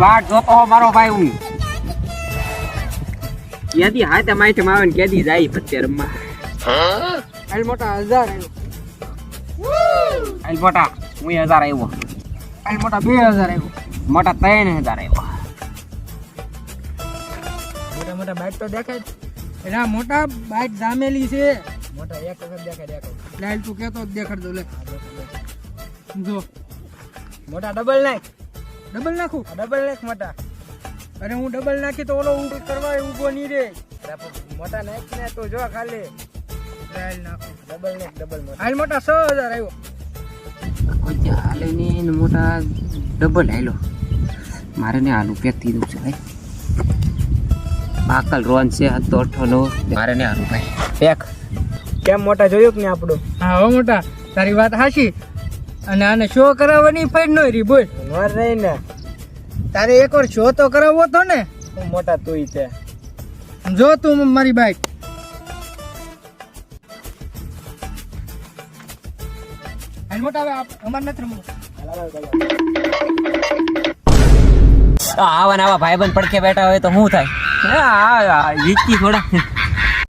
વાટ જોતો હો મારો ભાઈ હું ક્યાંથી હાથા માઈટમ આવે ને કેદી જાય પત્તે રમવા. હાલ મોટા હજાર હાલ મોટા હું હજાર આવ્યો હાલ મોટા બે હજાર આવ્યો મોટા ત્રણ હજાર આવ્યો મોટા મોટા બાઇક તો દેખાય. એના મોટા બાઇક જામેલી છે. મોટા એક વખત દેખાય દેખાય. લાલ તું કેતો દેખાડ દો લે. જો. મોટા ડબલ નાખ. ડબલ નાખું? ડબલ નાખ મોટા. અરે હું ડબલ નાખી તો ઓલો ઊંઘ કરવા ઊભો નહીં રે મોટા નાખ ને તો જો ખાલી. લાલ નાખો. ડબલ નાખ ડબલ મોટા. હાલ મોટા છ હજાર આવ્યો કોઈ હાલે નહીં ને મોટા ડબલ હાલો મારે ને હાલું પેક થઈ દઉં છે ભાઈ. બાકલ રોન છે આ તો અઠો નવ મારે ને હાલું ભાઈ પેક કેમ મોટા જોયું કે ને આપણું? હા હો મોટા. તારી વાત હાચી અને આને શો કરાવવાની ફાઈડ નો રી બોલ. નોર રહી ને. તારે એકવાર શો તો કરાવવો તો ને. મોટા તું તે જો તું મારી બાઈક. મોટા હવે અમાર નથી રમવું. આવા ને આવા ભાઈબંધ પડખે બેઠા હોય તો શું થાય? હા, હા, જીતકી થોડા.